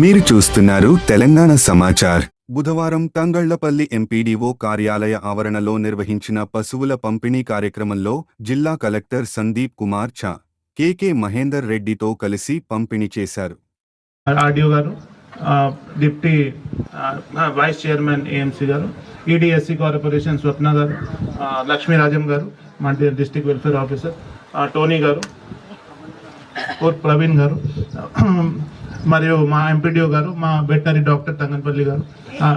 మీరు చూస్తున్నారు తెలంగాణ సమాచార్. బుధవారం తంగళ్ళపల్లి ఎంపీడీఓ కార్యాలయ ఆవరణలో నిర్వహించిన పశువుల పంపిణీ కార్యక్రమంలో జిల్లా కలెక్టర్ సందీప్ కుమార్ ఛా కెకే మహేందర్ రెడ్డితో కలిసి పంపిణీ చేశారు. ఆర్డీఓ గారు డిప్టీ వైస్ చైర్మన్ ఏఎంసీ గారు ఈడీఎస్సీ కార్పొరేషన్ స్వప్న గారు ఆ, లక్ష్మీరాజం గారు మంటి district district welfare officer Tony garu core Praveen గారు మరియు మా ఎంపీడీఓ గారు మా వెటనరీ డాక్టర్ తంగన్పల్లి గారు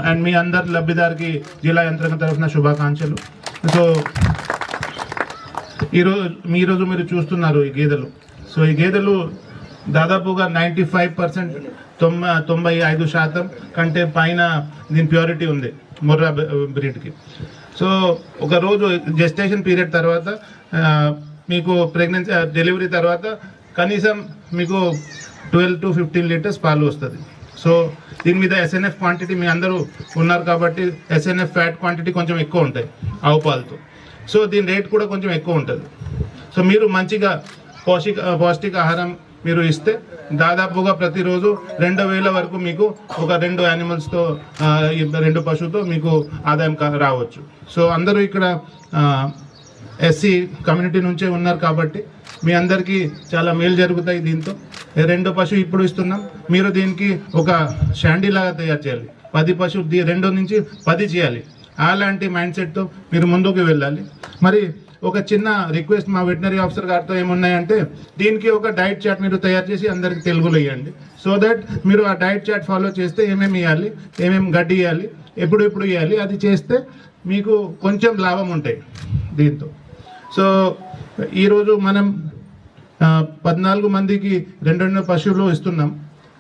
అండ్ మీ అందరి లబ్ధిదారికి జిల్లా యంత్రాంగం తరఫున శుభాకాంక్షలు. సో ఈరోజు మీ మీరు చూస్తున్నారు ఈ గేదెలు. సో ఈ గేదెలు దాదాపుగా నైంటీ ఫైవ్ పర్సెంట్ తొంభై తొంభై ఐదు శాతం కంటే పైన దీని ప్యూరిటీ ఉంది మొర్రా బ్రీడ్కి. సో ఒక రోజు జెస్టేషన్ పీరియడ్ తర్వాత మీకు ప్రెగ్నెన్సీ డెలివరీ తర్వాత కనీసం మీకు ట్వెల్వ్ టు ఫిఫ్టీన్ లీటర్స్ పాలు వస్తుంది. సో దీని మీద ఎస్ఎన్ఎఫ్ క్వాంటిటీ మీ అందరూ ఉన్నారు కాబట్టి ఎస్ఎన్ఎఫ్ ఫ్యాట్ క్వాంటిటీ కొంచెం ఎక్కువ ఉంటాయి ఆవు పాలతో. సో దీని రేట్ కూడా కొంచెం ఎక్కువ ఉంటుంది. సో మీరు మంచిగా పౌష్టిక పౌష్టిక ఆహారం మీరు ఇస్తే దాదాపుగా ప్రతిరోజు రెండు వేల వరకు మీకు ఒక రెండు యానిమల్స్తో రెండు పశువుతో మీకు ఆదాయం రావచ్చు. సో అందరూ ఇక్కడ ఎస్సీ కమ్యూనిటీ నుంచే ఉన్నారు కాబట్టి మీ అందరికీ చాలా మేలు జరుగుతాయి దీంతో. రెండు పశువు ఇప్పుడు ఇస్తున్నాం. మీరు దీనికి ఒక షాండీ లాగా తయారు చేయాలి. పది పశువు దీ- రెండు నుంచి పది చేయాలి. అలాంటి మైండ్ సెట్తో మీరు ముందుకు వెళ్ళాలి. మరి ఒక చిన్న రిక్వెస్ట్ మా వెటనరీ ఆఫీసర్ గారితో ఏమున్నాయంటే దీనికి ఒక డైట్ చార్ట్ మీరు తయారు చేసి అందరికి తెలుగులో ఇవ్వండి సో దట్ మీరు ఆ డైట్ చార్ట్ ఫాలో చేస్తే ఏమేమి ఇవ్వాలి ఏమేమి గడ్డి ఇవ్వాలి ఎప్పుడు ఎప్పుడు ఇవ్వాలి అది చేస్తే మీకు కొంచెం లాభం ఉంటాయి దీంతో. సో ఈరోజు మనం పద్నాలుగు మందికి రెండు రెండు పశువులు ఇస్తున్నాం.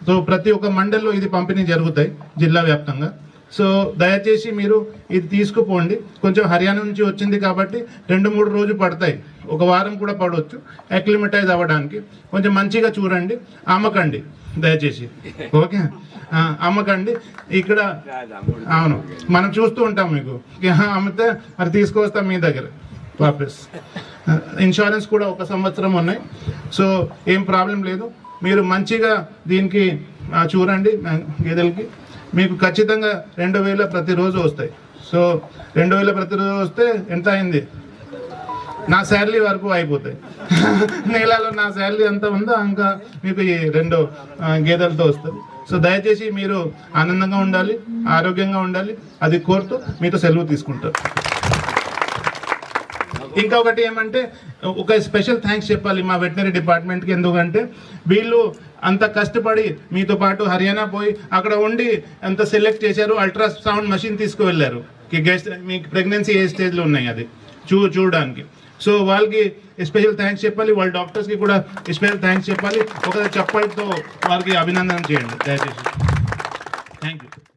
సో ప్రతి ఒక్క మండల్లో ఇది పంపిణీ జరుగుతాయి జిల్లా వ్యాప్తంగా. సో దయచేసి మీరు ఇది తీసుకుపోండి. కొంచెం హర్యానా నుంచి వచ్చింది కాబట్టి రెండు మూడు రోజులు పడతాయి. ఒక వారం కూడా పడవచ్చు అక్లిమటైజ్ అవ్వడానికి. కొంచెం మంచిగా చూడండి అమ్మకండి దయచేసి. ఓకే? అమ్మకండి. ఇక్కడ అవును మనం చూస్తూ ఉంటాం మీకు. అమ్మితే మరి తీసుకొస్తాం మీ దగ్గర. వాపస్. Uh, ఇన్సూరెన్స్ కూడా ఒక సంవత్సరం ఉన్నాయి. సో ఏం ప్రాబ్లం లేదు. మీరు మంచిగా దీనికి చూడండి గేదెలకి. మీకు ఖచ్చితంగా రెండు వేల ప్రతిరోజు వస్తాయి. సో రెండు వేల ప్రతిరోజు వస్తే ఎంత అయింది? నా శాలరీ వరకు అయిపోతాయి. నెలలో నా శాలరీ ఎంత ఉందో ఇంకా మీకు ఈ రెండు గేదెలతో వస్తుంది. సో దయచేసి మీరు ఆనందంగా ఉండాలి ఆరోగ్యంగా ఉండాలి. అది కోరుతూ మీతో సెలవు తీసుకుంటారు ఇంకొకటి ఏమంటే ఒక స్పెషల్ థ్యాంక్స్ చెప్పాలి మా వెటనరీ డిపార్ట్మెంట్కి ఎందుకంటే వీళ్ళు అంత కష్టపడి మీతో పాటు హర్యానా పోయి అక్కడ ఉండి అంత సెలెక్ట్ చేశారు అల్ట్రాసౌండ్ మషిన్ తీసుకువెళ్ళారు. గెస్ట్ మీకు ప్రెగ్నెన్సీ ఏ స్టేజ్లో ఉన్నాయి అది? చూ చూడడానికి. సో వాళ్ళకి స్పెషల్ థ్యాంక్స్ చెప్పాలి వాళ్ళ డాక్టర్స్కి కూడా స్పెషల్ థ్యాంక్స్ చెప్పాలి. ఒక చప్పటితో వాళ్ళకి అభినందన చేయండి. దయచేసి. Thank you